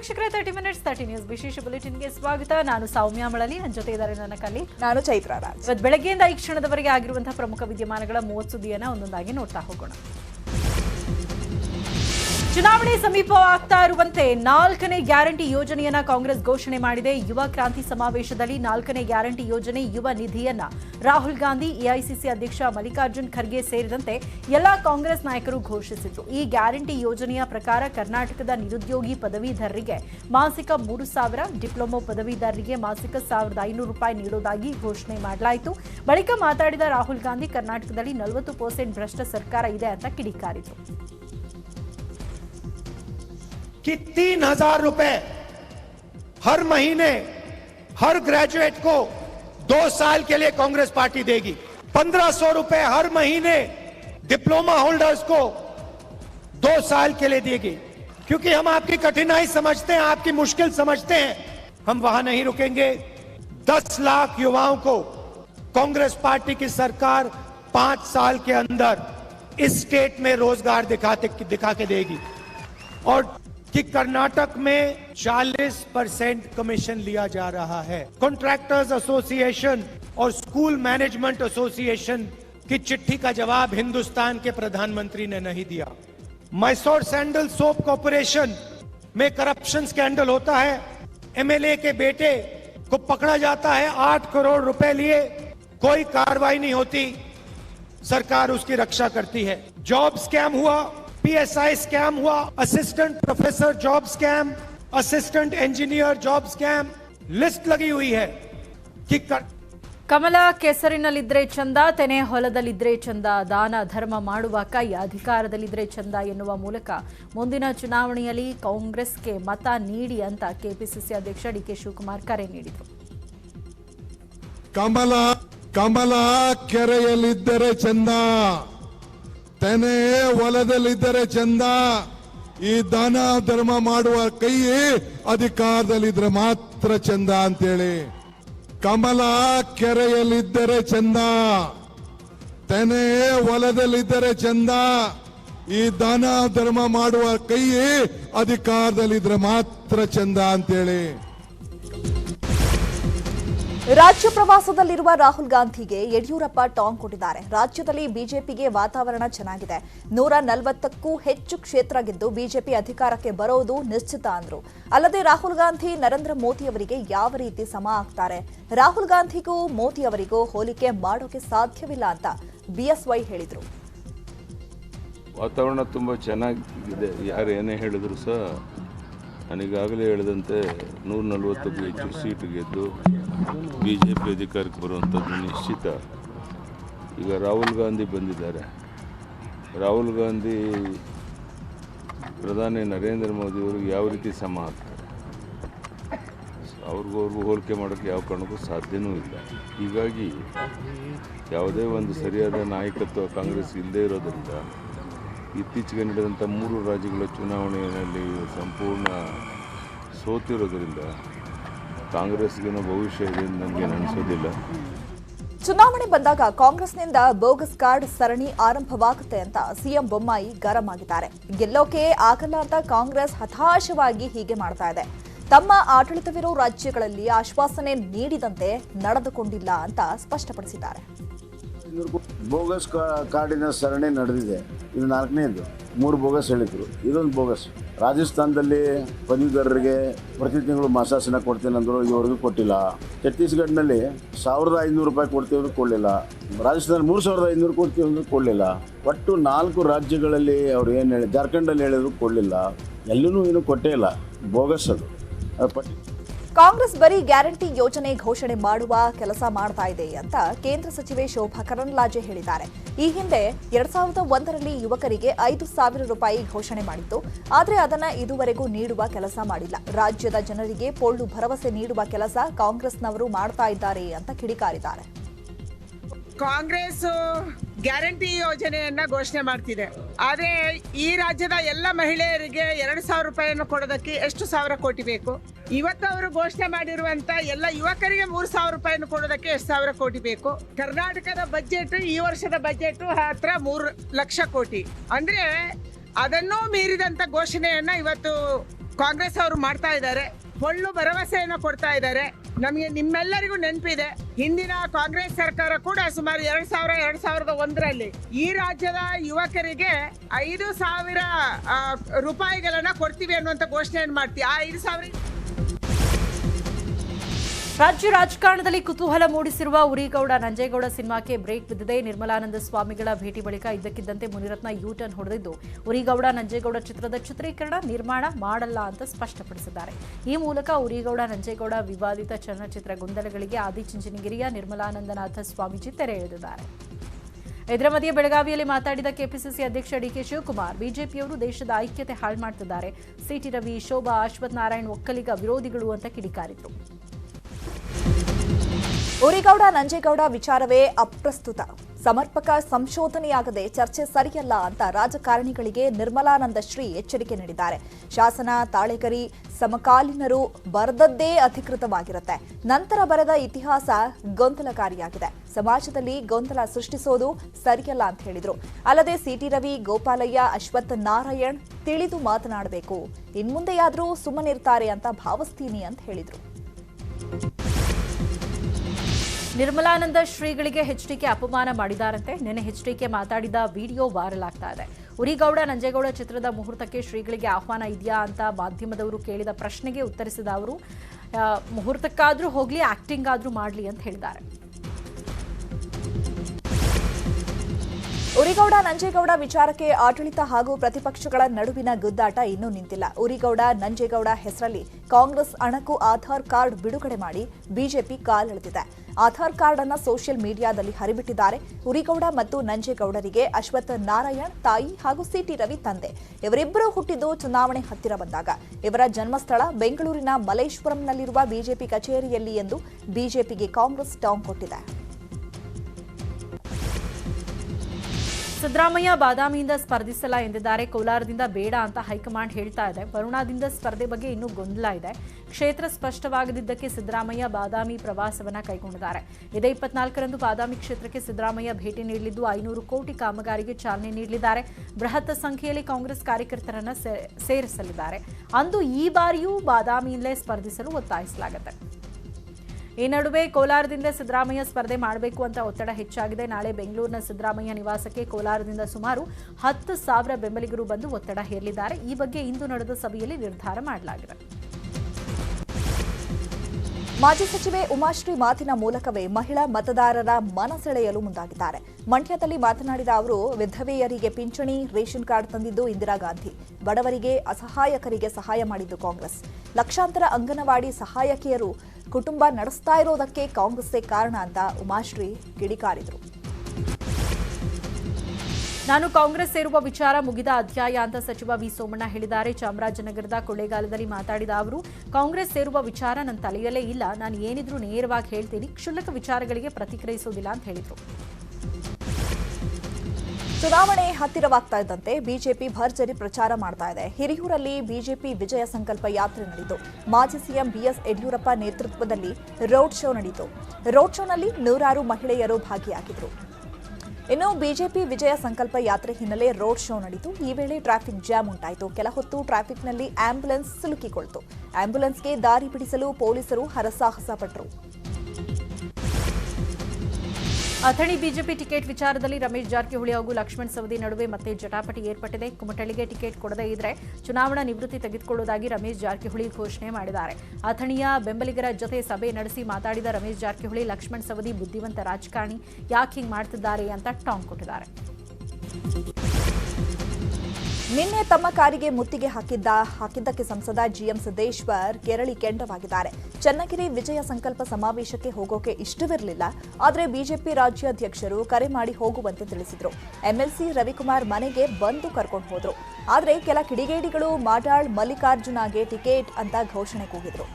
ವೀಕ್ಷಕರೇ thirty minutes thirty news ವಿಶೇಷ ಬುಲೆಟಿನ್ಗೆ ಸ್ವಾಗತ. ನಾನು ಸೌಮ್ಯ ಮಳಲಿ. ನನ್ನ ಜೊತೆ ಇದ್ದಾರೆ ನನ್ನ ಕಲಿ ನಾನು ಚೈತ್ರ ರಾಜ್. ಇವತ್ತು ಬೆಳಗ್ಗೆಯಿಂದ ಈ ಕ್ಷಣದವರೆಗೆ ಆಗಿರುವಂತಹ ಪ್ರಮುಖ ವಿದ್ಯಮಾನಗಳ ಮೂವತ್ತು ಸುದ್ದಿಯನ್ನ ಒಂದೊಂದಾಗಿ ನೋಡ್ತಾ ಹೋಗೋಣ. ಚುನಾವಣೆ ಸಮೀಪವಾಗ್ತಾ ಇರುವಂತೆ ನಾಲ್ಕನೇ ಗ್ಯಾರಂಟಿ ಯೋಜನೆಯನ್ನ ಕಾಂಗ್ರೆಸ್ ಘೋಷಣೆ ಮಾಡಿದೆ. ಯುವ ಕ್ರಾಂತಿ ಸಮಾವೇಶದಲ್ಲಿ ನಾಲ್ಕನೇ ಗ್ಯಾರಂಟಿ ಯೋಜನೆ ಯುವ ನಿಧಿಯನ್ನ ರಾಹುಲ್ ಗಾಂಧಿ, ಎಐಸಿಸಿ ಅಧ್ಯಕ್ಷ ಮಲ್ಲಿಕಾರ್ಜುನ್ ಖರ್ಗೆ ಸೇರಿದಂತೆ ಎಲ್ಲಾ ಕಾಂಗ್ರೆಸ್ ನಾಯಕರು ಘೋಷಿಸಿದ್ರು. ಈ ಗ್ಯಾರಂಟಿ ಯೋಜನೆಯ ಪ್ರಕಾರ ಕರ್ನಾಟಕದ ನಿರುದ್ಯೋಗಿ ಪದವೀಧರರಿಗೆ ಮಾಸಿಕ ಮೂರು ಸಾವಿರ, ಡಿಪ್ಲೊಮೊ ಪದವೀಧರರಿಗೆ ಮಾಸಿಕ ಸಾವಿರದ ಐನೂರು ರೂಪಾಯಿ ನೀಡೋದಾಗಿ ಘೋಷಣೆ ಮಾಡಲಾಯಿತು. ಬಳಿಕ ಮಾತಾಡಿದ ರಾಹುಲ್ ಗಾಂಧಿ, ಕರ್ನಾಟಕದಲ್ಲಿ ನಲವತ್ತು ಪರ್ಸೆಂಟ್ ಭ್ರಷ್ಟ ಸರ್ಕಾರ ಇದೆ ಅಂತ ಕಿಡಿಕಾರಿತು कि तीन हज़ार रुपए हर महीने हर ग्रेजुएट को दो साल के लिए कांग्रेस पार्टी देगी। पंद्रह सौ रुपए हर महीने डिप्लोमा होल्डर्स को दो साल के लिए देगी। क्योंकि हम आपकी कठिनाई समझते हैं, आपकी मुश्किल समझते हैं। हम वहाँ नहीं रुकेंगे। दस लाख युवाओं को कांग्रेस पार्टी की सरकार पाँच साल के अंदर इस स्टेट में रोज़गार दिखाते, दिखा के देगी। और कि कर्नाटक में 40 परसेंट कमीशन लिया जा रहा है। कॉन्ट्रैक्टर्स एसोसिएशन और स्कूल मैनेजमेंट एसोसिएशन की चिट्ठी का जवाब हिंदुस्तान के प्रधानमंत्री ने नहीं दिया। मैसोर सैंडल सोप कॉरपोरेशन में करप्शन स्कैंडल होता है। एमएलए के बेटे को पकड़ा जाता है आठ करोड़ रुपए लिए। कोई कार्रवाई नहीं होती। सरकार उसकी रक्षा करती है। जॉब स्कैम हुआ। पीएसआई स्कैम हुआ assistant professor job scam assistant engineer job scam list लगी हुई है कि कर... ಕಮಲ ಕೆಸರಿನಲ್ಲಿದ್ರೆ ಚಂದ ತೆನೆ ಹೊಲದಲ್ಲಿದ್ರೆ ಚಂದ ದಾನ ಧರ್ಮ ಮಾಡುವ ಕೈ ಅಧಿಕಾರದಲ್ಲಿದ್ರೆ ಚಂದ ಎನ್ನುವ ಮೂಲಕ ಮುಂದಿನ ಚುನಾವಣೆಯಲ್ಲಿ ಕಾಂಗ್ರೆಸ್ಗೆ ಮತ ನೀಡಿ ಅಂತ ಕೆಪಿಸಿಸಿ ಅಧ್ಯಕ್ಷ ಡಿಕೆ ಶಿವಕುಮಾರ್ ಕರೆ ನೀಡಿದರು ಕಮಲ ಕಮಲ ಕೆರೆಯಲ್ಲಿದ್ದರೆ ಚಂದ ತೆನೆ ಹೊಲದಲ್ಲಿದ್ದರೆ ಚಂದ. ಈ ದಾನ ಧರ್ಮ ಮಾಡುವ ಕೈ ಅಧಿಕಾರದಲ್ಲಿದ್ರೆ ಮಾತ್ರ ಚಂದ ಅಂತೇಳಿ. ಕಮಲ ಕೆರೆಯಲ್ಲಿದ್ದರೆ ಚಂದ. ತನೆಯೇ ಹೊಲದಲ್ಲಿದ್ದರೆ ಚಂದ. ಈ ದಾನ ಧರ್ಮ ಮಾಡುವ ಕೈ ಅಧಿಕಾರದಲ್ಲಿದ್ರೆ ಮಾತ್ರ ಚಂದ ಅಂತೇಳಿ. ರಾಜ್ಯ ಪ್ರವಾಸದಲ್ಲಿರುವ ರಾಹುಲ್ ಗಾಂಧಿಗೆ ಯಡಿಯೂರಪ್ಪ ಟಾಂಗ್ ಕೊಟ್ಟಿದ್ದಾರೆ. ರಾಜ್ಯದಲ್ಲಿ ಬಿಜೆಪಿಗೆ ವಾತಾವರಣ ಚೆನ್ನಾಗಿದೆ. ನೂರ ನಲವತ್ತಕ್ಕೂ ಹೆಚ್ಚು ಕ್ಷೇತ್ರ ಗೆದ್ದು ಬಿಜೆಪಿ ಅಧಿಕಾರಕ್ಕೆ ಬರೋದು ನಿಶ್ಚಿತ ಅಂದ್ರು. ಅಲ್ಲದೆ ರಾಹುಲ್ ಗಾಂಧಿ, ನರೇಂದ್ರ ಮೋದಿ ಅವರಿಗೆ ಯಾವ ರೀತಿ ಸಮ ಆಗ್ತಾರೆ? ರಾಹುಲ್ ಗಾಂಧಿಗೂ ಮೋದಿ ಅವರಿಗೂ ಹೋಲಿಕೆ ಮಾಡೋಕೆ ಸಾಧ್ಯವಿಲ್ಲ ಅಂತ ಬಿಎಸ್ವೈ ಹೇಳಿದರು. ವಾತಾವರಣ ತುಂಬ ಚೆನ್ನಾಗಿದೆ. ಯಾರು ಏನೇ ಹೇಳಿದ್ರು ಸಹ ನನಗಾಗಲೇ ಹೇಳಿದಂತೆ ನೂರ ನಲವತ್ತಕ್ಕೂ ಹೆಚ್ಚು ಸೀಟು ಗೆದ್ದು ಬಿ ಜೆ ಪಿ ಅಧಿಕಾರಕ್ಕೆ ಬರುವಂಥದ್ದು ನಿಶ್ಚಿತ. ಈಗ ರಾಹುಲ್ ಗಾಂಧಿ ಬಂದಿದ್ದಾರೆ. ರಾಹುಲ್ ಗಾಂಧಿ ಪ್ರಧಾನಿ ನರೇಂದ್ರ ಮೋದಿಯವ್ರಿಗೆ ಯಾವ ರೀತಿ ಸಮ ಆಗ್ತಾರೆ? ಅವ್ರಿಗೂ ಹೋಲಿಕೆ ಮಾಡೋಕ್ಕೆ ಯಾವ ಕಾರಣಕ್ಕೂ ಸಾಧ್ಯವೂ ಇಲ್ಲ. ಹೀಗಾಗಿ ಯಾವುದೇ ಒಂದು ಸರಿಯಾದ ನಾಯಕತ್ವ ಕಾಂಗ್ರೆಸ್ ಇಲ್ಲದೇ ಇರೋದ್ರಿಂದ ಇತ್ತೀಚೆಗೆ ನಡೆದಂಥ ಮೂರು ರಾಜ್ಯಗಳ ಚುನಾವಣೆಯಲ್ಲಿ ಸಂಪೂರ್ಣ ಸೋತಿರೋದ್ರಿಂದ ಕಾಂಗ್ರೆಸ್ಗಿನ ಭವಿಷ್ಯ ಇದೆ ನನಗೆ ಅನಿಸೋದಿಲ್ಲ. ಚುನಾವಣೆ ಬಂದಾಗ ಕಾಂಗ್ರೆಸ್ನಿಂದ ಬೋಗಸ್ ಕಾರ್ಡ್ ಸರಣಿ ಆರಂಭವಾಗುತ್ತೆ ಅಂತ ಸಿಎಂ ಬೊಮ್ಮಾಯಿ ಗರಂ ಆಗಿದ್ದಾರೆ. ಗೆಲ್ಲೋಕೆ ಆಗಲ್ಲ ಅಂತ ಕಾಂಗ್ರೆಸ್ ಹತಾಶವಾಗಿ ಹೀಗೆ ಮಾಡ್ತಾ ಇದೆ. ತಮ್ಮ ಆಡಳಿತವಿರೋ ರಾಜ್ಯಗಳಲ್ಲಿ ಆಶ್ವಾಸನೆ ನೀಡಿದಂತೆ ನಡೆದುಕೊಂಡಿಲ್ಲ ಅಂತ ಸ್ಪಷ್ಟಪಡಿಸಿದ್ದಾರೆ. ಬೋಗಸ್ ಕಾರ್ಡಿನ ಸರಣಿ ನಡೆದಿದೆ. ಇದು ನಾಲ್ಕನೇದು. ಮೂರು ಬೋಗಸ್ ಹೇಳಿದ್ರು. ಇದೊಂದು ಬೋಗಸ್. ರಾಜಸ್ಥಾನದಲ್ಲಿ ಪದವೀಧರರಿಗೆ ಪ್ರತಿ ತಿಂಗಳು ಮಾಸಾಸನ ಕೊಡ್ತೀನಿ ಅಂದರು ಇವರೆಗೂ ಕೊಟ್ಟಿಲ್ಲ. ಛತ್ತೀಸ್ಗಢನಲ್ಲಿ ಸಾವಿರದ ಐನೂರು ರೂಪಾಯಿ ಕೊಡ್ತೀವಿ ಅಂದ್ರೆ ಕೊಡಲಿಲ್ಲ. ರಾಜಸ್ಥಾನ ಮೂರು ಸಾವಿರದ ಐನೂರು ಕೊಡ್ತೀವಿ ಅಂದ್ರೆ ಕೊಡಲಿಲ್ಲ. ಒಟ್ಟು ನಾಲ್ಕು ರಾಜ್ಯಗಳಲ್ಲಿ ಅವ್ರು ಏನು ಹೇಳಿ ಜಾರ್ಖಂಡಲ್ಲಿ ಹೇಳಿದ್ರು ಕೊಡಲಿಲ್ಲ. ಎಲ್ಲೂ ಏನು ಕೊಟ್ಟೇ ಇಲ್ಲ. ಬೋಗಸ್ ಅದು ಪಟ್ಟಿ ಕಾಂಗ್ರೆಸ್ ಬರೀ ಗ್ಯಾರಂಟಿ ಯೋಜನೆ ಘೋಷಣೆ ಮಾಡುವ ಕೆಲಸ ಮಾಡ್ತಾ ಇದೆ ಅಂತ ಕೇಂದ್ರ ಸಚಿವೆ ಶೋಭಾ ಕರಂದ್ಲಾಜೆ ಹೇಳಿದ್ದಾರೆ. ಈ ಹಿಂದೆ ಎರಡ್ ಸಾವಿರದ ಒಂದರಲ್ಲಿ ಯುವಕರಿಗೆ ಐದು ಸಾವಿರ ರೂಪಾಯಿ ಘೋಷಣೆ ಮಾಡಿತ್ತು. ಆದರೆ ಅದನ್ನ ಇದುವರೆಗೂ ನೀಡುವ ಕೆಲಸ ಮಾಡಿಲ್ಲ. ರಾಜ್ಯದ ಜನರಿಗೆ ಪೊಳ್ಳು ಭರವಸೆ ನೀಡುವ ಕೆಲಸ ಕಾಂಗ್ರೆಸ್ನವರು ಮಾಡ್ತಾ ಇದ್ದಾರೆ ಅಂತ ಕಿಡಿಕಾರಿದ್ದಾರೆ. ಕಾಂಗ್ರೆಸ್ ಗ್ಯಾರಂಟಿ ಯೋಜನೆಯನ್ನ ಘೋಷಣೆ ಮಾಡ್ತಿದೆ. ಆದ್ರೆ ಈ ರಾಜ್ಯದ ಎಲ್ಲ ಮಹಿಳೆಯರಿಗೆ ಎರಡು ಸಾವಿರ ರೂಪಾಯಿಯನ್ನು ಕೊಡೋದಕ್ಕೆ ಎಷ್ಟು ಸಾವಿರ ಕೋಟಿ ಬೇಕು? ಇವತ್ತು ಅವರು ಘೋಷಣೆ ಮಾಡಿರುವಂತ ಎಲ್ಲ ಯುವಕರಿಗೆ ಮೂರು ಸಾವಿರ ರೂಪಾಯಿಯನ್ನು ಕೊಡೋದಕ್ಕೆ ಎಷ್ಟು ಸಾವಿರ ಕೋಟಿ ಬೇಕು? ಕರ್ನಾಟಕದ ಬಜೆಟ್ ಈ ವರ್ಷದ ಬಜೆಟ್ ಹತ್ರ ಮೂರು ಲಕ್ಷ ಕೋಟಿ. ಅಂದ್ರೆ ಅದನ್ನೂ ಮೀರಿದಂತ ಘೋಷಣೆಯನ್ನ ಇವತ್ತು ಕಾಂಗ್ರೆಸ್ ಅವರು ಮಾಡ್ತಾ ಇದ್ದಾರೆ. ಒಳ್ಳು ಭರವಸೆಯನ್ನು ಕೊಡ್ತಾ ಇದ್ದಾರೆ. ನಮಗೆ ನಿಮ್ಮೆಲ್ಲರಿಗೂ ನೆನಪಿದೆ, ಹಿಂದಿನ ಕಾಂಗ್ರೆಸ್ ಸರ್ಕಾರ ಕೂಡ ಸುಮಾರು ಎರಡ್ ಸಾವಿರ, ಎರಡ್ ಸಾವಿರದ ಒಂದರಲ್ಲಿ ಈ ರಾಜ್ಯದ ಯುವಕರಿಗೆ ಐದು ಸಾವಿರ ರೂಪಾಯಿಗಳನ್ನ ಕೊಡ್ತೀವಿ ಅನ್ನುವಂಥ ಘೋಷಣೆಯನ್ನು ಮಾಡ್ತೀವಿ. ಆ ಐದು ಸಾವಿರ ರಾಜ್ಯ ರಾಜಕಾರಣದಲ್ಲಿ ಕುತೂಹಲ ಮೂಡಿಸಿರುವ ಉರಿಗೌಡ ನಂಜೇಗೌಡ ಸಿನಿಮಾಕ್ಕೆ ಬ್ರೇಕ್ ಬಿದ್ದಿದೆ. ನಿರ್ಮಲಾನಂದ ಸ್ವಾಮಿಗಳ ಭೇಟಿ ಬಳಿಕ ಇದ್ದಕ್ಕಿದ್ದಂತೆ ಮುನಿರತ್ನ ಯೂ ಟರ್ನ್ ಹೊಡೆದಿದ್ದು, ಉರಿಗೌಡ ನಂಜೇಗೌಡ ಚಿತ್ರದ ಚಿತ್ರೀಕರಣ ನಿರ್ಮಾಣ ಮಾಡಲ್ಲ ಅಂತ ಸ್ಪಷ್ಟಪಡಿಸಿದ್ದಾರೆ. ಈ ಮೂಲಕ ಉರಿಗೌಡ ನಂಜೇಗೌಡ ವಿವಾದಿತ ಚಲನಚಿತ್ರ ಗೊಂದಲಗಳಿಗೆ ಆದಿಚುಂಚನಗಿರಿಯ ನಿರ್ಮಲಾನಂದನಾಥ ಸ್ವಾಮೀಜಿ ತೆರೆ ಎಳೆದಿದ್ದಾರೆ. ಇದರ ಮಧ್ಯೆ ಬೆಳಗಾವಿಯಲ್ಲಿ ಮಾತಾಡಿದ ಕೆಪಿಸಿಸಿ ಅಧ್ಯಕ್ಷ ಡಿಕೆ ಶಿವಕುಮಾರ್, ಬಿಜೆಪಿಯವರು ದೇಶದ ಐಕ್ಯತೆ ಹಾಳು ಮಾಡ್ತಿದ್ದಾರೆ. ಸಿಟಿ ರವಿ, ಶೋಭಾ, ಅಶ್ವಥ್ ನಾರಾಯಣ್ ಒಕ್ಕಲಿಗ ವಿರೋಧಿಗಳು ಅಂತ ಕಿಡಿಕಾರಿದ್ರು. ಉರಿಗೌಡ, ನಂಜೇಗೌಡ ವಿಚಾರವೇ ಅಪ್ರಸ್ತುತ. ಸಮರ್ಪಕ ಸಂಶೋಧನೆಯಾಗದೆ ಚರ್ಚೆ ಸರಿಯಲ್ಲ ಅಂತ ರಾಜಕಾರಣಿಗಳಿಗೆ ನಿರ್ಮಲಾನಂದ ಶ್ರೀ ಎಚ್ಚರಿಕೆ ನೀಡಿದ್ದಾರೆ. ಶಾಸನ ತಾಳೆಗರಿ ಸಮಕಾಲೀನರು ಬರೆದದ್ದೇ ಅಧಿಕೃತವಾಗಿರುತ್ತೆ. ನಂತರ ಬರೆದ ಇತಿಹಾಸ ಗೊಂದಲಕಾರಿಯಾಗಿದೆ. ಸಮಾಜದಲ್ಲಿ ಗೊಂದಲ ಸೃಷ್ಟಿಸೋದು ಸರಿಯಲ್ಲ ಅಂತ ಹೇಳಿದ್ರು. ಅಲ್ಲದೆ ಸಿಟಿ ರವಿ, ಗೋಪಾಲಯ್ಯ, ಅಶ್ವಥ್ ನಾರಾಯಣ್ ತಿಳಿದು ಮಾತನಾಡಬೇಕು. ಇನ್ಮುಂದೆಯಾದರೂ ಸುಮ್ಮನಿರ್ತಾರೆ ಅಂತ ಭಾವಿಸ್ತೀನಿ ಅಂತ ಹೇಳಿದ್ರು. ನಿರ್ಮಲಾನಂದ ಶ್ರೀಗಳಿಗೆ ಎಚ್ಡಿಕೆ ಅಪಮಾನ ಮಾಡಿದಾರಂತೆ. ನಿನ್ನೆ ಎಚ್ಡಿಕೆ ಮಾತಾಡಿದ ವಿಡಿಯೋ ವೈರಲ್ ಆಗ್ತಾ ಇದೆ. ಉರಿಗೌಡ, ನಂಜೇಗೌಡ ಚಿತ್ರದ ಮುಹೂರ್ತಕ್ಕೆ ಶ್ರೀಗಳಿಗೆ ಆಹ್ವಾನ ಇದೆಯಾ ಅಂತ ಮಾಧ್ಯಮದವರು ಕೇಳಿದ ಪ್ರಶ್ನೆಗೆ ಉತ್ತರಿಸಿದ ಅವರು ಮುಹೂರ್ತಕ್ಕಾದ್ರೂ ಹೋಗ್ಲಿ, ಆಕ್ಟಿಂಗ್ ಆದ್ರೂ ಮಾಡ್ಲಿ ಅಂತ ಹೇಳಿದ್ದಾರೆ. ಉರಿಗೌಡ ನಂಜೇಗೌಡ ವಿಚಾರಕ್ಕೆ ಆಡಳಿತ ಹಾಗೂ ಪ್ರತಿಪಕ್ಷಗಳ ನಡುವಿನ ಗುದ್ದಾಟ ಇನ್ನೂ ನಿಂತಿಲ್ಲ. ಉರಿಗೌಡ ನಂಜೇಗೌಡ ಹೆಸರಲ್ಲಿ ಕಾಂಗ್ರೆಸ್ ಅಣಕು ಆಧಾರ್ ಕಾರ್ಡ್ ಬಿಡುಗಡೆ ಮಾಡಿ ಬಿಜೆಪಿ ಕಾಲೆಳೆದಿದೆ ಆಧಾರ್ ಕಾರ್ಡ್ ಅನ್ನು ಸೋಷಿಯಲ್ ಮೀಡಿಯಾದಲ್ಲಿ ಹರಿಬಿಟ್ಟಿದ್ದಾರೆ. ಉರಿಗೌಡ ಮತ್ತು ನಂಜೇಗೌಡರಿಗೆ ಅಶ್ವಥ್ ನಾರಾಯಣ್, ತಾಯಿ ಹಾಗೂ ಸಿಟಿ ರವಿ ತಂದೆ. ಇವರಿಬ್ಬರು ಹುಟ್ಟಿದ್ದು ಚುನಾವಣೆ ಹತ್ತಿರ ಬಂದಾಗ. ಇವರ ಜನ್ಮಸ್ಥಳ ಬೆಂಗಳೂರಿನ ಮಲೇಶ್ವರಂನಲ್ಲಿರುವ ಬಿಜೆಪಿ ಕಚೇರಿಯಲ್ಲಿ ಎಂದು ಬಿಜೆಪಿಗೆ ಕಾಂಗ್ರೆಸ್ ಟಾಂಗ್ ಕೊಟ್ಟಿದೆ. ಸಿದ್ದರಾಮಯ್ಯ ಬಾದಾಮಿಯಿಂದ ಸ್ಪರ್ಧಿಸಲ್ಲ ಎಂದಿದ್ದಾರೆ. ಕೋಲಾರದಿಂದ ಬೇಡ ಅಂತ ಹೈಕಮಾಂಡ್ ಹೇಳ್ತಾ ಇದೆ. ವರುಣಾದಿಂದ ಸ್ಪರ್ಧೆ ಬಗ್ಗೆ ಇನ್ನೂ ಗೊಂದಲ ಇದೆ. ಕ್ಷೇತ್ರ ಸ್ಪಷ್ಟವಾಗದಿದ್ದಕ್ಕೆ ಸಿದ್ದರಾಮಯ್ಯ ಬಾದಾಮಿ ಪ್ರವಾಸವನ್ನ ಕೈಗೊಂಡಿದ್ದಾರೆ. ಇದೇ ಇಪ್ಪತ್ನಾಲ್ಕರಂದು ಬಾದಾಮಿ ಕ್ಷೇತ್ರಕ್ಕೆ ಸಿದ್ದರಾಮಯ್ಯ ಭೇಟಿ ನೀಡಲಿದ್ದು, ಐನೂರು ಕೋಟಿ ಕಾಮಗಾರಿಗೆ ಚಾಲನೆ ನೀಡಲಿದ್ದಾರೆ. ಬೃಹತ್ ಸಂಖ್ಯೆಯಲ್ಲಿ ಕಾಂಗ್ರೆಸ್ ಕಾರ್ಯಕರ್ತರನ್ನ ಸೇರಿಸಲಿದ್ದಾರೆ. ಅಂದು ಈ ಬಾರಿಯೂ ಬಾದಾಮಿಯಿಂದಲೇ ಸ್ಪರ್ಧಿಸಲು ಒತ್ತಾಯಿಸಲಾಗುತ್ತೆ. ಈ ನಡುವೆ ಕೋಲಾರದಿಂದ ಸಿದ್ದರಾಮಯ್ಯ ಸ್ಪರ್ಧೆ ಮಾಡಬೇಕು ಅಂತ ಒತ್ತಡ ಹೆಚ್ಚಾಗಿದೆ. ನಾಳೆ ಬೆಂಗಳೂರಿನ ಸಿದ್ದರಾಮಯ್ಯ ನಿವಾಸಕ್ಕೆ ಕೋಲಾರದಿಂದ ಸುಮಾರು ಹತ್ತು ಸಾವಿರ ಬೆಂಬಲಿಗರು ಬಂದು ಒತ್ತಡ ಹೇರಲಿದ್ದಾರೆ. ಈ ಬಗ್ಗೆ ಇಂದು ನಡೆದ ಸಭೆಯಲ್ಲಿ ನಿರ್ಧಾರ ಮಾಡಲಾಗಿದೆ. ಮಾಜಿ ಸಚಿವೆ ಉಮಾಶ್ರೀ ಮಾತಿನ ಮೂಲಕವೇ ಮಹಿಳಾ ಮತದಾರರ ಮನ ಸೆಳೆಯಲು ಮುಂದಾಗಿದ್ದಾರೆ. ಮಂಡ್ಯದಲ್ಲಿ ಮಾತನಾಡಿದ ಅವರು, ವಿಧವೆಯರಿಗೆ ಪಿಂಚಣಿ, ರೇಷನ್ ಕಾರ್ಡ್ ತಂದಿದ್ದು ಇಂದಿರಾ ಗಾಂಧಿ. ಬಡವರಿಗೆ, ಅಸಹಾಯಕರಿಗೆ ಸಹಾಯ ಮಾಡಿದ್ದು ಕಾಂಗ್ರೆಸ್. ಲಕ್ಷಾಂತರ ಅಂಗನವಾಡಿ ಸಹಾಯಕಿಯರು ಕುಟುಂಬ ನಡೆಸ್ತಾ ಇರೋದಕ್ಕೆ ಕಾಂಗ್ರೆಸ್ಸೇ ಕಾರಣ ಅಂತ ಉಮಾಶ್ರೀ ಕಿಡಿಕಾರಿದರು. ನಾನು ಕಾಂಗ್ರೆಸ್ ಸೇರುವ ವಿಚಾರ ಮುಗಿದ ಅಧ್ಯಾಯ ಅಂತ ಸಚಿವ ವಿ ಸೋಮಣ್ಣ ಹೇಳಿದ್ದಾರೆ. ಚಾಮರಾಜನಗರದ ಕೊಳ್ಳೇಗಾಲದಲ್ಲಿ ಮಾತಾಡಿದ ಅವರು, ಕಾಂಗ್ರೆಸ್ ಸೇರುವ ವಿಚಾರ ನನ್ನ ತಲೆಯಲ್ಲೇ ಇಲ್ಲ. ನಾನು ಏನಿದ್ರೂ ನೇರವಾಗಿ ಹೇಳ್ತೀನಿ. ಕ್ಷುಲ್ಲಕ ವಿಚಾರಗಳಿಗೆ ಪ್ರತಿಕ್ರಿಯಿಸುವುದಿಲ್ಲ ಅಂತ ಹೇಳಿದರು. ಚುನಾವಣೆ ಹತ್ತಿರವಾಗ್ತಾ ಇದ್ದಂತೆ ಬಿಜೆಪಿ ಭರ್ಜರಿ ಪ್ರಚಾರ ಮಾಡ್ತಾ ಇದೆ. ಹಿರಿಯೂರಲ್ಲಿ ಬಿಜೆಪಿ ವಿಜಯ ಸಂಕಲ್ಪ ಯಾತ್ರೆ ನಡೆಯಿತು. ಮಾಜಿ ಸಿಎಂ ಬಿಎಸ್ ಯಡಿಯೂರಪ್ಪ ನೇತೃತ್ವದಲ್ಲಿ ರೋಡ್ ಶೋ ನಡೆಯಿತು. ರೋಡ್ ಶೋನಲ್ಲಿ ನೂರಾರು ಮಹಿಳೆಯರು ಭಾಗಿಯಾಗಿದ್ರು. ಇನ್ನು ಬಿಜೆಪಿ ವಿಜಯ ಸಂಕಲ್ಪ ಯಾತ್ರೆ ಹಿನ್ನೆಲೆ ರೋಡ್ ಶೋ ನಡೆಯಿತು ಈ ವೇಳೆ ಟ್ರಾಫಿಕ್ ಜಾಮ್ ಉಂಟಾಯಿತು. ಕೆಲ ಹೊತ್ತು ಟ್ರಾಫಿಕ್ನಲ್ಲಿ ಆಂಬ್ಯುಲೆನ್ಸ್ ಸಿಲುಕಿಕೊಳ್ತು. ಆಂಬ್ಯುಲೆನ್ಸ್ಗೆ ದಾರಿ ಬಿಡಿಸಲು ಪೊಲೀಸರು ಹರಸಾಹಸ ಪಟ್ಟರು ಅಥಣಿ ಬಿಜೆಪಿ ಟಿಕೆಟ್ ವಿಚಾರದಲ್ಲಿ ರಮೇಶ್ ಜಾರಕಿಹೊಳಿ ಹಾಗೂ ಲಕ್ಷ್ಮಣ್ ಸವದಿ ನಡುವೆ ಮತ್ತೆ ಜಟಾಪಟಿ ಏರ್ಪಟ್ಟಿದೆ. ಕುಮಟಳ್ಳಿಗೆ ಟಿಕೆಟ್ ಕೊಡದೇ ಇದ್ರೆ ಚುನಾವಣಾ ನಿವೃತ್ತಿ ತೆಗೆದುಕೊಳ್ಳುವುದಾಗಿ ರಮೇಶ್ ಜಾರಕಿಹೊಳಿ ಘೋಷಣೆ ಮಾಡಿದ್ದಾರೆ. ಅಥಣಿಯ ಬೆಂಬಲಿಗರ ಜೊತೆ ಸಭೆ ನಡೆಸಿ ಮಾತಾಡಿದ ರಮೇಶ್ ಜಾರಕಿಹೊಳಿ, ಲಕ್ಷ್ಮಣ್ ಸವದಿ ಬುದ್ಧಿವಂತ ರಾಜಕಾರಣಿ, ಯಾಕೆ ಹಿಂಗ್ ಮಾಡ್ತಿದ್ದಾರೆ ಅಂತ ಟಾಂಗ್ ಕೊಟ್ಟಿದ್ದಾರೆ. ನಿನ್ನೆ ತಮ್ಮ ಕಾರಿಗೆ ಮುತ್ತಿಗೆ ಹಾಕಿದ್ದ, ಹಾಕಿದ್ದಕ್ಕೆ ಸಂಸದ ಜಿಎಂ ಸಿದ್ದೇಶ್ವರ್ ಕೆರಳಿ ಕೆಂಡವಾಗಿದ್ದಾರೆ. ಚನ್ನಗಿರಿ ವಿಜಯ ಸಂಕಲ್ಪ ಸಮಾವೇಶಕ್ಕೆ ಹೋಗೋಕೆ ಇಷ್ಟವಿರಲಿಲ್ಲ. ಆದರೆ ಬಿಜೆಪಿ ರಾಜ್ಯಾಧ್ಯಕ್ಷರು ಕರೆ ಮಾಡಿ ಹೋಗುವಂತೆ ತಿಳಿಸಿದರು. ಎಂಎಲ್ಸಿ ರವಿಕುಮಾರ್ ಮನೆಗೆ ಬಂದು ಕರ್ಕೊಂಡು ಹೋದರು. ಆದರೆ ಕೆಲ ಕಿಡಿಗೇಡಿಗಳು, ಮಾಡಾಳ್ ಮಲ್ಲಿಕಾರ್ಜುನಗೆ ಟಿಕೆಟ್ ಅಂತ ಘೋಷಣೆ ಕೂಗಿದ್ರು.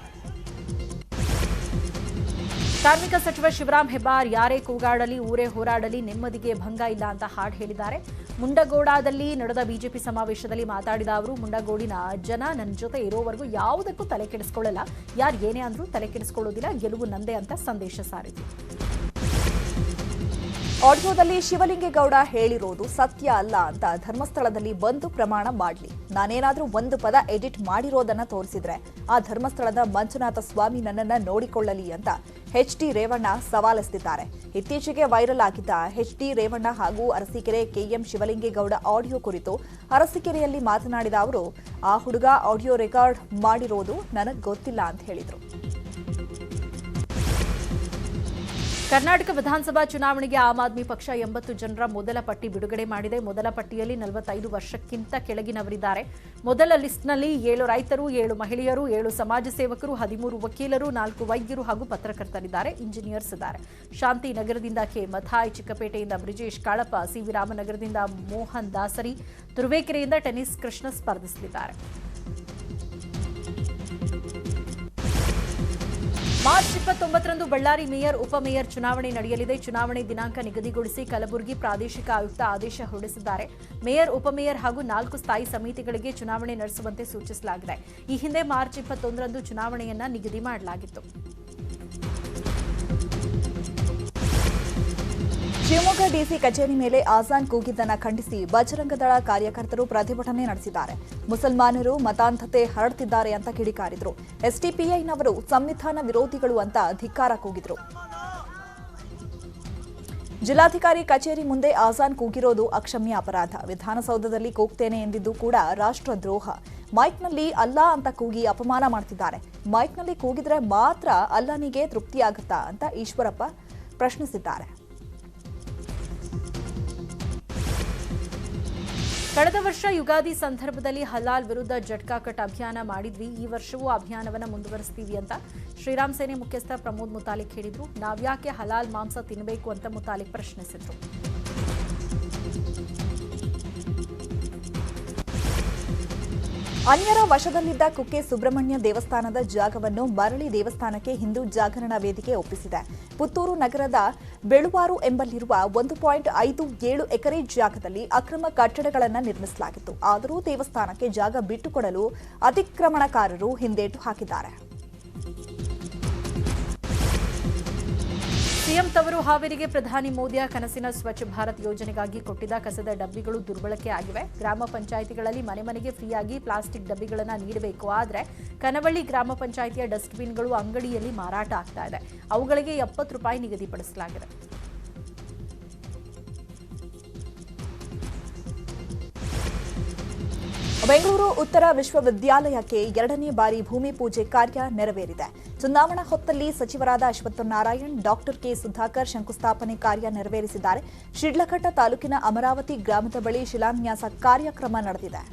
ಕಾರ್ಮಿಕ ಸಚಿವ ಶಿವರಾಂ ಹೆಬ್ಬಾರ್ ಯಾರೇ ಕೂಗಾಡಲಿ, ಊರೇ ಹೋರಾಡಲಿ, ನೆಮ್ಮದಿಗೆ ಭಂಗ ಇಲ್ಲ ಅಂತ ಹಾಡು ಹೇಳಿದ್ದಾರೆ. ಮುಂಡಗೋಡದಲ್ಲಿ ನಡೆದ ಬಿಜೆಪಿ ಸಮಾವೇಶದಲ್ಲಿ ಮಾತಾಡಿದ ಅವರು, ಮುಂಡಗೋಡಿನ ಜನ ನನ್ನ ಜೊತೆ ಇರೋವರೆಗೂ ಯಾವುದಕ್ಕೂ ತಲೆ ಕೆಡಿಸ್ಕೊಳ್ಳಲ್ಲ. ಯಾರು ಏನೇ ಅಂದ್ರೂ ತಲೆ ಕೆಡಿಸ್ಕೊಳ್ಳೋದಿಲ್ಲ, ಗೆಲುವು ನಂದೇ ಅಂತ ಸಂದೇಶ ಸಾರಿತು ಆಡಿಯೋದಲ್ಲಿ ಶಿವಲಿಂಗೇಗೌಡ ಹೇಳಿರೋದು ಸತ್ಯ ಅಲ್ಲ ಅಂತ ಧರ್ಮಸ್ಥಳದಲ್ಲಿ ಬಂದು ಪ್ರಮಾಣ ಮಾಡಲಿ. ನಾನೇನಾದರೂ ಒಂದು ಪದ ಎಡಿಟ್ ಮಾಡಿರೋದನ್ನ ತೋರಿಸಿದ್ರೆ ಆ ಧರ್ಮಸ್ಥಳದ ಮಂಜುನಾಥ ಸ್ವಾಮಿ ನನ್ನನ್ನ ನೋಡಿಕೊಳ್ಳಲಿ ಅಂತ ಎಚ್ ಡಿ ರೇವಣ್ಣ ಸವಾಲೆಸೆದಿದ್ದಾರೆ. ಇತ್ತೀಚೆಗೆ ವೈರಲ್ ಆಗಿದ್ದ ಎಚ್ ಡಿ ರೇವಣ್ಣ ಹಾಗೂ ಅರಸೀಕೆರೆ ಕೆಎಂ ಶಿವಲಿಂಗೇಗೌಡ ಆಡಿಯೋ ಕುರಿತು ಅರಸೀಕೆರೆಯಲ್ಲಿ ಮಾತನಾಡಿದ ಅವರು, ಆ ಹುಡುಗ ಆಡಿಯೋ ರೆಕಾರ್ಡ್ ಮಾಡಿರೋದು ನನಗೆ ಗೊತ್ತಿಲ್ಲ ಅಂತ ಹೇಳಿದರು. ಕರ್ನಾಟಕ ವಿಧಾನಸಭಾ ಚುನಾವಣೆಗೆ ಆಮ್ ಆದ್ಮಿ ಪಕ್ಷ ಎಂಬತ್ತು ಜನರ ಮೊದಲ ಪಟ್ಟಿ ಬಿಡುಗಡೆ ಮಾಡಿದೆ. ಮೊದಲ ಪಟ್ಟಿಯಲ್ಲಿ ನಲವತ್ತೈದು ವರ್ಷಕ್ಕಿಂತ ಕೆಳಗಿನವರಿದ್ದಾರೆ. ಮೊದಲ ಲಿಸ್ಟ್ನಲ್ಲಿ ಏಳು ರೈತರು, ಏಳು ಮಹಿಳೆಯರು, ಏಳು ಸಮಾಜ ಸೇವಕರು, ಹದಿಮೂರು ವಕೀಲರು, ನಾಲ್ಕು ವೈದ್ಯರು ಹಾಗೂ ಪತ್ರಕರ್ತರಿದ್ದಾರೆ. ಇಂಜಿನಿಯರ್ಸ್ ಇದ್ದಾರೆ. ಶಾಂತಿ ನಗರದಿಂದ ಕೆ. ಮಥಾಯ್, ಚಿಕ್ಕಪೇಟೆಯಿಂದ ಬ್ರಿಜೇಶ್ ಕಾಳಪ್ಪ ಸಿವಿ ರಾಮನಗರದಿಂದ ಮೋಹನ್ ದಾಸರಿ, ತುರುವೇಕೆರೆಯಿಂದ ಟೆನಿಸ್ ಕೃಷ್ಣ ಸ್ಪರ್ಧಿಸಲಿದ್ದಾರೆ. ಮಾರ್ಚ್ ಇಪ್ಪತ್ತೊಂಬತ್ತರಂದು ಬಳ್ಳಾರಿ ಮೇಯರ್ ಉಪಮೇಯರ್ ಚುನಾವಣೆ ನಡೆಯಲಿದೆ. ಚುನಾವಣೆ ದಿನಾಂಕ ನಿಗದಿಗೊಳಿಸಿ ಕಲಬುರಗಿ ಪ್ರಾದೇಶಿಕ ಆಯುಕ್ತ ಆದೇಶ ಹೊರಡಿಸಿದ್ದಾರೆ. ಮೇಯರ್ ಉಪಮೇಯರ್ ಹಾಗೂ ನಾಲ್ಕು ಸ್ಥಾಯಿ ಸಮಿತಿಗಳಿಗೆ ಚುನಾವಣೆ ನಡೆಸುವಂತೆ ಸೂಚಿಸಲಾಗಿದೆ. ಈ ಹಿಂದೆ ಮಾರ್ಚ್ ಇಪ್ಪತ್ತೊಂದರಂದು ಚುನಾವಣೆಯನ್ನ ನಿಗದಿ ಮಾಡಲಾಗಿತ್ತು. ಶಿವಮೊಗ್ಗ ಡಿಸಿ ಕಚೇರಿ ಮೇಲೆ ಆಜಾನ್ ಕೂಗಿದ್ದನ್ನು ಖಂಡಿಸಿ ಬಜರಂಗದಳ ಕಾರ್ಯಕರ್ತರು ಪ್ರತಿಭಟನೆ ನಡೆಸಿದ್ದಾರೆ. ಮುಸಲ್ಮಾನರು ಮತಾಂಧತೆ ಹರಡುತ್ತಿದ್ದಾರೆ ಅಂತ ಕಿಡಿಕಾರಿದ್ರು. ಎಸ್ಡಿಪಿಐನವರು ಸಂವಿಧಾನ ವಿರೋಧಿಗಳು ಅಂತ ಧಿಕ್ಕಾರ ಕೂಗಿದ್ರು. ಜಿಲ್ಲಾಧಿಕಾರಿ ಕಚೇರಿ ಮುಂದೆ ಆಜಾನ್ ಕೂಗಿರೋದು ಅಕ್ಷಮ್ಯ ಅಪರಾಧ. ವಿಧಾನಸೌಧದಲ್ಲಿ ಕೂಗ್ತೇನೆ ಎಂದಿದ್ದು ಕೂಡ ರಾಷ್ಟ್ರದ್ರೋಹ. ಮೈಕ್ನಲ್ಲಿ ಅಲ್ಲಾ ಅಂತ ಕೂಗಿ ಅಪಮಾನ ಮಾಡ್ತಿದ್ದಾರೆ. ಮೈಕ್ನಲ್ಲಿ ಕೂಗಿದ್ರೆ ಮಾತ್ರ ಅಲ್ಲನಿಗೆ ತೃಪ್ತಿಯಾಗುತ್ತಾ ಅಂತ ಈಶ್ವರಪ್ಪ ಪ್ರಶ್ನಿಸಿದ್ದಾರೆ. ಕಳೆದ ವರ್ಷ ಯುಗಾದಿ ಸಂದರ್ಭದಲ್ಲಿ ಹಲಾಲ್ ವಿರುದ್ಧ ಜಟ್ಕಾ ಕಟ್ ಅಭಿಯಾನ ಮಾಡಿದ್ವಿ. ಈ ವರ್ಷವೂ ಅಭಿಯಾನವನ್ನ ಮುಂದುವರಿಸ್ತೀವಿ ಅಂತ ಶ್ರೀರಾಮ್ ಸೇನೆ ಮುಖ್ಯಸ್ಥ ಪ್ರಮೋದ್ ಮುತಾಲಿಕ್ ಹೇಳಿದ್ರು. ನಾವ್ಯಾಕೆ ಹಲಾಲ್ ಮಾಂಸ ತಿನ್ನಬೇಕು ಅಂತ ಮುತಾಲಿಕ್ ಪ್ರಶ್ನಿಸಿದ್ರು. ಅನ್ಯರ ವಶದಲ್ಲಿದ್ದ ಕುಕ್ಕೆ ಸುಬ್ರಹ್ಮಣ್ಯ ದೇವಸ್ಥಾನದ ಜಾಗವನ್ನು ಮರಳಿ ದೇವಸ್ಥಾನಕ್ಕೆ ಹಿಂದೂ ಜಾಗರಣ ವೇದಿಕೆ ಒಪ್ಪಿಸಿದೆ. ಪುತ್ತೂರು ನಗರದ ಬೆಳುವಾರು ಎಂಬಲ್ಲಿರುವ ಒಂದು ಪಾಯಿಂಟ್ ಐದು ಏಳು ಎಕರೆ ಜಾಗದಲ್ಲಿ ಅಕ್ರಮ ಕಟ್ಟಡಗಳನ್ನು ನಿರ್ಮಿಸಲಾಗಿತ್ತು. ಆದರೂ ದೇವಸ್ಥಾನಕ್ಕೆ ಜಾಗ ಬಿಟ್ಟುಕೊಡಲು ಅತಿಕ್ರಮಣಕಾರರು ಹಿಂದೇಟು ಹಾಕಿದ್ದಾರೆ. ಸಿಎಂ ತವರು ಹಾವೇರಿಗೆ ಪ್ರಧಾನಿ ಮೋದಿಯ ಕನಸಿನ ಸ್ವಚ್ಛ ಭಾರತ್ ಯೋಜನೆಗಾಗಿ ಕೊಟ್ಟಿದ್ದ ಕಸದ ಡಬ್ಬಿಗಳು ದುರ್ಬಳಕೆ ಆಗಿವೆ. ಗ್ರಾಮ ಪಂಚಾಯಿತಿಗಳಲ್ಲಿ ಮನೆ ಮನೆಗೆ ಫ್ರೀಯಾಗಿ ಪ್ಲಾಸ್ಟಿಕ್ ಡಬ್ಬಿಗಳನ್ನು ನೀಡಬೇಕು. ಆದರೆ ಕನವಳ್ಳಿ ಗ್ರಾಮ ಪಂಚಾಯಿತಿಯ ಡಸ್ಟ್ಬಿನ್ಗಳು ಅಂಗಡಿಯಲ್ಲಿ ಮಾರಾಟ ಆಗ್ತಾ ಇದೆ. ಅವುಗಳಿಗೆ ಎಪ್ಪತ್ತು ರೂಪಾಯಿ ನಿಗದಿಪಡಿಸಲಾಗಿದೆ. ಬೆಂಗಳೂರು ಉತ್ತರ ವಿಶ್ವವಿದ್ಯಾಲಯಕ್ಕೆ ಎರಡನೇ ಬಾರಿ ಭೂಮಿ ಪೂಜೆ ಕಾರ್ಯ ನೆರವೇರಿದೆ. ಚುನಾವಣಾ ಹೊತ್ತಲ್ಲಿ ಸಚಿವರಾದ ಅಶ್ವತ್ಥ ನಾರಾಯಣ್, ಡಾಕ್ಟರ್ ಕೆ ಸುಧಾಕರ್ ಶಂಕುಸ್ಥಾಪನೆ ಕಾರ್ಯ ನೆರವೇರಿಸಿದ್ದಾರೆ. ಶಿಡ್ಲಘಟ್ಟ ತಾಲೂಕಿನ ಅಮರಾವತಿ ಗ್ರಾಮದ ಬಳಿ ಶಿಲಾನ್ಯಾಸ ಕಾರ್ಯಕ್ರಮ ನಡೆದಿದೆ.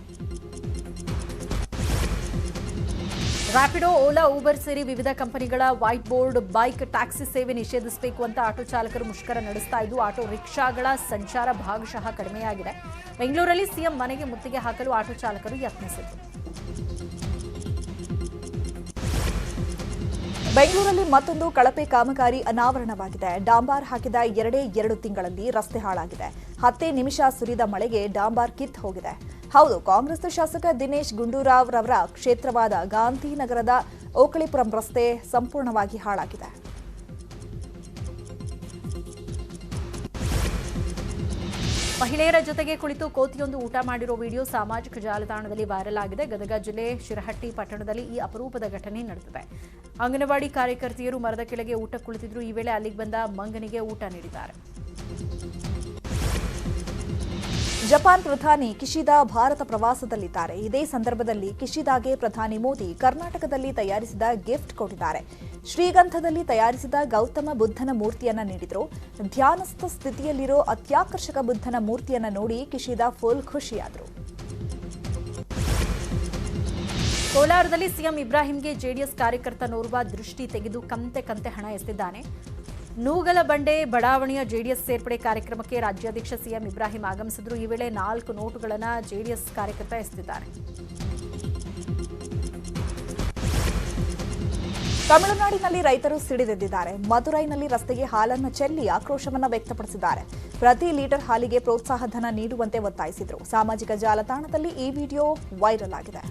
ರ್ಯಾಪಿಡೋ ಓಲಾ ಊಬರ್ ಸೇರಿ ವಿವಿಧ ಕಂಪನಿಗಳ ವೈಟ್ ಬೋರ್ಡ್ ಬೈಕ್ ಟ್ಯಾಕ್ಸಿ ಸೇವೆ ನಿಷೇಧಿಸಬೇಕು ಅಂತ ಆಟೋ ಚಾಲಕರು ಮುಷ್ಕರ ನಡೆಸ್ತಾ ಇದ್ದು, ಆಟೋ ರಿಕ್ಷಾಗಳ ಸಂಚಾರ ಭಾಗಶಃ ಕಡಿಮೆಯಾಗಿದೆ. ಬೆಂಗಳೂರಲ್ಲಿ ಸಿಎಂ ಮನೆಗೆ ಮುತ್ತಿಗೆ ಹಾಕಲು ಆಟೋ ಚಾಲಕರು ಯತ್ನಿಸಿದರು. ಬೆಂಗಳೂರಲ್ಲಿ ಮತ್ತೊಂದು ಕಳಪೆ ಕಾಮಗಾರಿ ಅನಾವರಣವಾಗಿದೆ. ಡಾಂಬಾರ್ ಹಾಕಿದ ಎರಡೇ ಎರಡು ತಿಂಗಳಲ್ಲಿ ರಸ್ತೆ ಹಾಳಾಗಿದೆ. ಹತ್ತೇ ನಿಮಿಷ ಸುರಿದ ಮಳೆಗೆ ಡಾಂಬಾರ್ ಕಿತ್ ಹೋಗಿದೆ. ಹೌದು ಕಾಂಗ್ರೆಸ್ ಶಾಸಕ ದಿನೇಶ್ ಗುಂಡೂರಾವ್ ರವರ ಕ್ಷೇತ್ರವಾದ ಗಾಂಧಿನಗರದ ಓಕಳಿಪುರಂ ರಸ್ತೆ ಸಂಪೂರ್ಣವಾಗಿ ಹಾಳಾಗಿದೆ. ಮಹಿಳೆಯರ ಜೊತೆಗೆ ಕುಳಿತು ಕೋತಿಯೊಂದು ಊಟ ಮಾಡಿರೋ ವಿಡಿಯೋ ಸಾಮಾಜಿಕ ಜಾಲತಾಣದಲ್ಲಿ ವೈರಲ್ ಆಗಿದೆ. ಗದಗ ಜಿಲ್ಲೆ ಶಿರಹಟ್ಟಿ ಪಟ್ಟಣದಲ್ಲಿ ಈ ಅಪರೂಪದ ಘಟನೆ ನಡೆದಿದೆ. ಅಂಗನವಾಡಿ ಕಾರ್ಯಕರ್ತೆಯರು ಮರದ ಕೆಳಗೆ ಊಟ ಕುಳಿತಿದ್ರು. ಈ ವೇಳೆ ಅಲ್ಲಿಗೆ ಬಂದ ಮಂಗನಿಗೆ ಊಟ ನೀಡಿದ್ದಾರೆ. ಜಪಾನ್ ಪ್ರಧಾನಿ ಕಿಶಿದಾ ಭಾರತ ಪ್ರವಾಸದಲ್ಲಿದ್ದಾರೆ. ಇದೇ ಸಂದರ್ಭದಲ್ಲಿ ಕಿಶಿದಾಗೆ ಪ್ರಧಾನಿ ಮೋದಿ ಕರ್ನಾಟಕದಲ್ಲಿ ತಯಾರಿಸಿದ ಗಿಫ್ಟ್ ಕೊಟ್ಟಿದ್ದಾರೆ. ಶ್ರೀಗಂಧದಲ್ಲಿ ತಯಾರಿಸಿದ ಗೌತಮ ಬುದ್ಧನ ಮೂರ್ತಿಯನ್ನ ನೀಡಿದರು. ಧ್ಯಾನಸ್ಥ ಸ್ಥಿತಿಯಲ್ಲಿರೋ ಅತ್ಯಾಕರ್ಷಕ ಬುದ್ಧನ ಮೂರ್ತಿಯನ್ನ ನೋಡಿ ಕಿಶಿದಾ ಫುಲ್ ಖುಷಿಯಾದರು. ಕೋಲಾರದಲ್ಲಿ ಸಿಎಂ ಇಬ್ರಾಹಿಂಗೆ ಜೆಡಿಎಸ್ ಕಾರ್ಯಕರ್ತನೋರ್ವ ದೃಷ್ಟಿ ತೆಗೆದು ಕಂತೆ ಕಂತೆ ಹಣ ಎಸೆದಿದ್ದಾನೆ. ನೂಗಲ ಬಂಡೆ ಬಡಾವಣೆಯ ಜೆಡಿಎಸ್ ಸೇರ್ಪಡೆ ಕಾರ್ಯಕ್ರಮಕ್ಕೆ ರಾಜ್ಯಾಧ್ಯಕ್ಷ ಸಿಎಂ ಇಬ್ರಾಹಿಂ ಆಗಮಿಸಿದ್ರು. ಈ ವೇಳೆ ನಾಲ್ಕು ನೋಟುಗಳನ್ನು ಜೆಡಿಎಸ್ ಕಾರ್ಯಕರ್ತ ಎಸೆದಿದ್ದಾರೆ. ತಮಿಳುನಾಡಿನಲ್ಲಿ ರೈತರು ಸಿಡಿದೆದ್ದಿದ್ದಾರೆ. ಮಧುರೈನಲ್ಲಿ ರಸ್ತೆಗೆ ಹಾಲನ್ನು ಚೆಲ್ಲಿ ಆಕ್ರೋಶವನ್ನು ವ್ಯಕ್ತಪಡಿಸಿದ್ದಾರೆ. ಪ್ರತಿ ಲೀಟರ್ ಹಾಲಿಗೆ ಪ್ರೋತ್ಸಾಹ ಧನ ನೀಡುವಂತೆ ಒತ್ತಾಯಿಸಿದರು. ಸಾಮಾಜಿಕ ಜಾಲತಾಣದಲ್ಲಿ ಈ ವಿಡಿಯೋ ವೈರಲ್ ಆಗಿದೆ.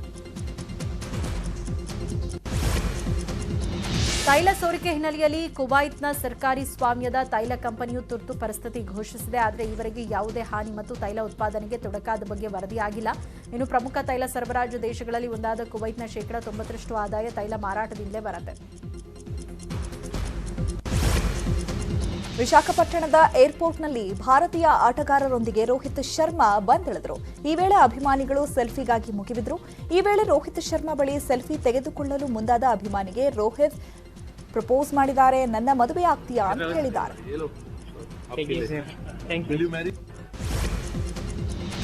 ತೈಲ ಸೋರಿಕೆ ಹಿನ್ನೆಲೆಯಲ್ಲಿ ಕುವೈತ್ನ ಸರ್ಕಾರಿ ಸ್ವಾಮ್ಯದ ತೈಲ ಕಂಪನಿಯು ತುರ್ತು ಪರಿಸ್ಥಿತಿ ಘೋಷಿಸಿದೆ. ಆದರೆ ಈವರೆಗೆ ಯಾವುದೇ ಹಾನಿ ಮತ್ತು ತೈಲ ಉತ್ಪಾದನೆಗೆ ತೊಡಕಾದ ಬಗ್ಗೆ ವರದಿಯಾಗಿಲ್ಲ ಇನ್ನು ಪ್ರಮುಖ ತೈಲ ಸರಬರಾಜು ದೇಶಗಳಲ್ಲಿ ಒಂದಾದ ಕುವೈತ್ನ ಶೇಕಡ ತೊಂಬತ್ತರಷ್ಟು ಆದಾಯ ತೈಲ ಮಾರಾಟದಿಂದಲೇ ಬರುತ್ತೆ. ವಿಶಾಖಪಟ್ಟಣದ ಏರ್ಪೋರ್ಟ್ನಲ್ಲಿ ಭಾರತೀಯ ಆಟಗಾರರೊಂದಿಗೆ ರೋಹಿತ್ ಶರ್ಮಾ ಬಂದಿಳಿದರು. ಈ ವೇಳೆ ಅಭಿಮಾನಿಗಳು ಸೆಲ್ಫಿಗಾಗಿ ಮುಗಿಬಿದ್ರು. ಈ ವೇಳೆ ರೋಹಿತ್ ಶರ್ಮಾ ಬಳಿ ಸೆಲ್ಫಿ ತೆಗೆದುಕೊಳ್ಳಲು ಮುಂದಾದ ಅಭಿಮಾನಿಗೆ ರೋಹಿತ್ ಪ್ರಪೋಸ್ ಮಾಡಿದ್ದಾರೆ ನನ್ನ ಮದುವೆ ಆಗ್ತೀಯಾ ಅಂತ ಹೇಳಿದ್ದಾರೆ.